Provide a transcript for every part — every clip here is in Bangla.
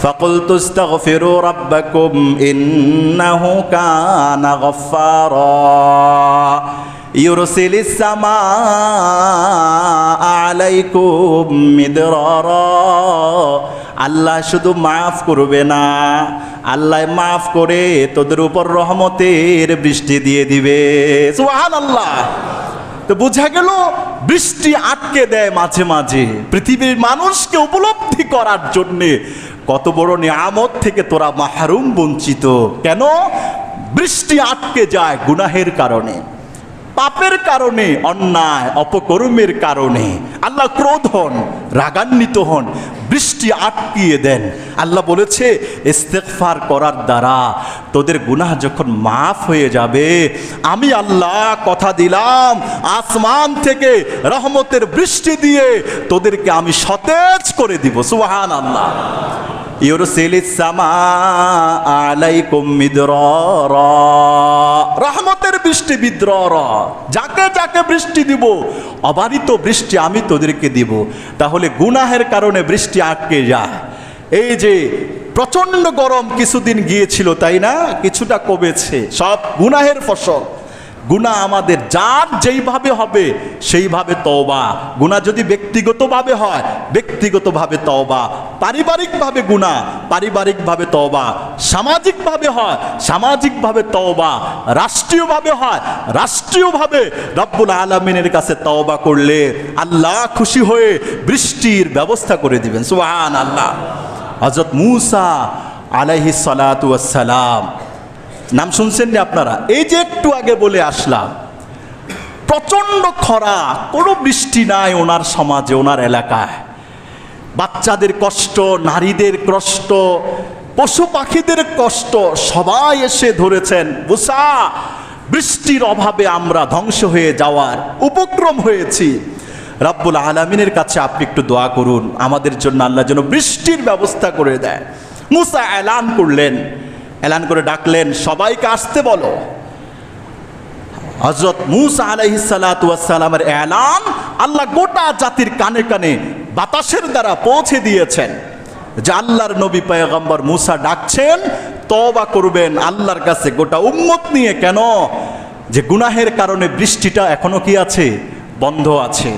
فقلت استغفروا ربكم إنه كان غفارا يرسل السماء عليكم مدرارا আল্লাহ শুধু মাফ করবে না আল্লাহ মাফ করে তোদের উপর রহমতের বৃষ্টি দিয়ে দিবে সুবহান আল্লাহ তো বোঝা গেল বৃষ্টি আটকে দেয় মাঝে মাঝে পৃথিবীর মানুষকে উপলব্ধি করার জন্যে কত বড় নিয়ামত থেকে তোরা মাহরুম বঞ্চিত? কেন? বৃষ্টি আটকে যায় গুনাহের কারণে, পাপের কারণে, অন্যায়, অপকর্মের কারণে। আল্লাহ ক্রোধ হন, রাগান্বিত হন, বৃষ্টি আটকিয়ে দেন। আল্লাহ বলেছে, ইস্তেগফার করার দ্বারা তোদের গুনাহ যখন মাফ হয়ে যাবে, আমি আল্লাহ কথা দিলাম, আসমান থেকে রহমতের বৃষ্টি দিয়ে তোদেরকে আমি সতেজ করে দিব। সুবহান আল্লাহ রহমতের বৃষ্টি বিদ্রর। যাকে যাকে বৃষ্টি দিব অবারিত বৃষ্টি আমি তোদেরকে দিব। তাহলে গুনাহের কারণে বৃষ্টি আটকে যায়। এই যে প্রচণ্ড গরম কিছুদিন গিয়েছিল, তাই না? কিছুটা কমেছে। সব গুনাহের ফসল। গুণা আমাদের যার যেইভাবে হবে, সেইভাবে তওবা। গুণা যদি ব্যক্তিগতভাবে হয়, ব্যক্তিগতভাবে তওবা। পারিবারিকভাবে গুণা পারিবারিকভাবে তওবা, সামাজিকভাবে হয়, সামাজিকভাবে তওবা, রাষ্ট্রীয়ভাবে হয়, রাষ্ট্রীয়ভাবে রব্বুল আলমিনের কাছে তওবা করলে আল্লাহ খুশি হয়ে বৃষ্টির ব্যবস্থা করে দিবেন। সুহান আল্লাহ হজরত মুসা সালাতু ওয়াসসালাম, নাম শুনছেন না আপনারা? এই যে একটু আগে বলে আসলাম প্রচণ্ড খরা, কোনো বৃষ্টি নাই ওনার সমাজে, ওনার এলাকায়। বাচ্চাদের কষ্ট, নারীদের কষ্ট, পশু পাখিদের কষ্ট, সবাই এসে ধরেছেন বুসা বৃষ্টির অভাবে আমরা ধ্বংস হয়ে যাওয়ার উপক্রম হয়েছি। রাব্বুল আলমিনের কাছে আপনি একটু দোয়া করুন, আমাদের জন্য আল্লাহ যেন বৃষ্টির ব্যবস্থা করে দেয়। মুসা এলান করলেন, এলান করে ডাকলেন, সবাইকে আসতে বলো। হজরত মুসা আলাইসালামের এলান আল্লাহ গোটা জাতির কানে কানে বাতাসের দ্বারা পৌঁছে দিয়েছেন। যে আল্লাহর নবী পয়গম্বর মুসা ডাকছেন তবা করবেন আল্লাহর কাছে গোটা উম্মত নিয়ে কেন? যে গুনাহের কারণে বৃষ্টিটা এখনও কি আছে? বন্ধ আছে।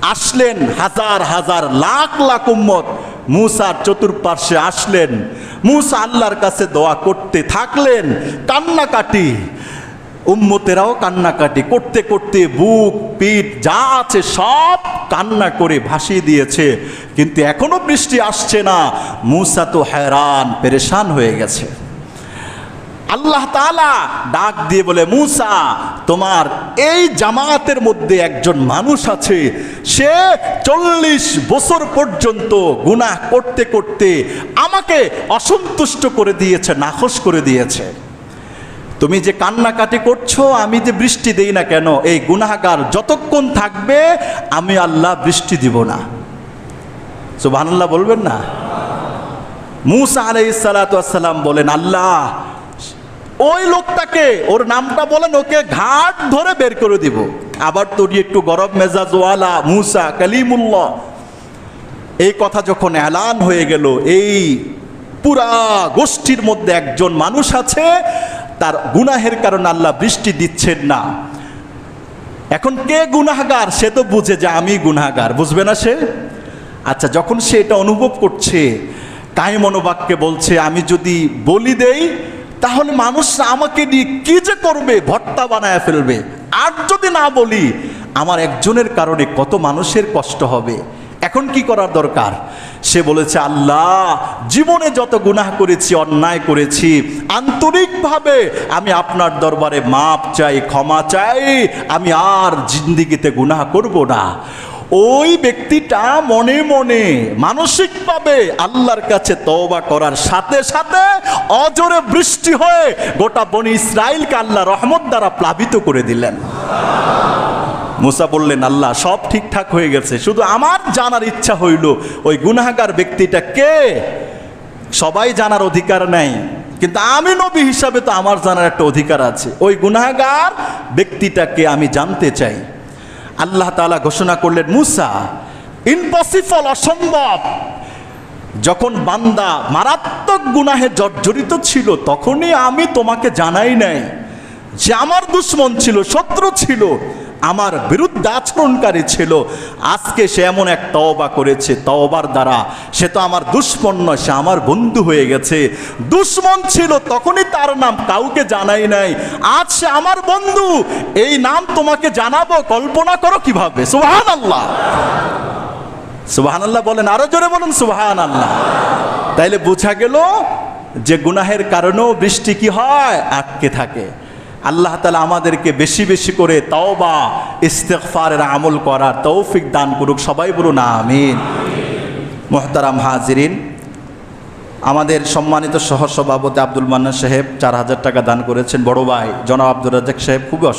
আসলেন হাজার হাজার লাখ লাখ উম্মত মুসার চতুর্পার্শ্বে আসলেন। মুসা আল্লাহর কাছে দোয়া করতে থাকলেন, কান্নাকাটি উম্মতেরাও কান্নাকাটি, করতে করতে বুক, পিঠ, যা আছে সব কান্না করে ভাসিয়ে দিয়েছে। কিন্তু এখনও বৃষ্টি আসছে না। মুসা তো হেরান পেরেশান হয়ে গেছে। আল্লাহ তালা ডাক দিয়ে বলে, মুসা, তোমার এই জামাতের মধ্যে একজন মানুষ আছে। সে চল্লিশ বছর পর্যন্ত গুনাহ করতে করতে আমাকে অসন্তুষ্ট করে দিয়েছে, নাখোশ করে দিয়েছে। তুমি যে কান্নাকাটি করছ, আমি যে বৃষ্টি দেই না কেন, এই গুনাহগার যতক্ষণ থাকবে, আমি আল্লাহ বৃষ্টি দিব না। সুবহানাল্লাহ বলবেন না? মুসা আলাইসালাম বলেন, আল্লাহ, ওই লোকটাকে, ওর নামটা বলেন, ওকে ঘাট ধরে বের করে দিব। আবার তোর একটু গরম মেজাজ ওয়ালা মুসা কালিমুল্লাহ, এই কথা যখন এলান হয়ে গেল, এই পুরা গোষ্ঠীর মধ্যে একজন মানুষ আছে তার গুনাহের কারণে আল্লাহ বৃষ্টি দিচ্ছেন না। এখন কে গুনাহগার? সে তো বুঝে যে আমি গুনাহগার, বুঝবে না সে? আচ্ছা যখন সে এটা অনুভব করছে কাই মনোবাক্যে বলছে, আমি যদি বলি দেই, তাহলে মানুষ আমাকে নিয়ে কি যে করবে? ভর্তা বানায় ফেলবে। আর যদি না বলি, আমার একজনের কারণে কত মানুষের কষ্ট হবে। এখন কি করার দরকার? সে বলেছে, আল্লাহ, জীবনে যত গুনাহ করেছি, অন্যায় করেছি, আন্তরিকভাবে আমি আপনার দরবারে মাপ চাই, ক্ষমা চাই, আমি আর জিন্দিগিতে গুনাহ করব না। ওই ব্যক্তিটা মনে মনে, মানসিকভাবে আল্লাহর কাছে তওবা করার সাথে সাথে অজরে বৃষ্টি হয়ে গোটা বনি ইসরায়েলকে আল্লাহ রহমত দ্বারা প্লাবিত করে দিলেন। মুসা বললেন, আল্লাহ, সব ঠিকঠাক হয়ে গেছে। শুধু আমার জানার ইচ্ছা হইল, ওই গুনাহাগার ব্যক্তিটা কে? সবাই জানার অধিকার নাই। কিন্তু আমি নবী হিসাবে তো আমার জানার একটা অধিকার আছে। ওই গুনাহাগার ব্যক্তিটাকে আমি জানতে চাই। আল্লাহ তাআলা ঘোষণা করলেন, মুসা ইম্পসিবল অসম্ভব। যখন বান্দা মারাত্মক গুনাহে জর্জরিত ছিল, তখনই আমি তোমাকে জানাই নাই। যে আমার দুশ্মন ছিল, শত্রু ছিল। আমার বিরুদ্ধে আচরণকারী ছিল। আজকে সে এমন এক তওবা করেছে। তওবার দ্বারা সে তো আমার দুশ্মন নয়, সে আমার বন্ধু হয়ে গেছে। দুশ্মন ছিল, তখনই তার নাম কাউকে জানাই নাই। আজ সে আমার বন্ধু। এই নাম তোমাকে জানাব, কল্পনা করো কীভাবে। সুহান আল্লাহ সুবাহান আল্লাহ বলেন, আরও জোরে বলুন সুবাহান আল্লাহ তাইলে বোঝা গেল যে গুনাহের কারণেও বৃষ্টি কি হয়? আটকে থাকে। আল্লাহ তালা আমাদেরকে বেশি বেশি করে তাও বা ইস্তেকফারের আমল করার তৌফিক দান করুক। সবাই বলুন আমিন। মোহতারাম হাজিরিন, আমাদের সম্মানিত সহসভাপতি আব্দুল মান্না সাহেব চার হাজার টাকা দান করেছেন। বড় ভাই জনাব আব্দুল রাজাক সাহেব খুবই অসুস্থ।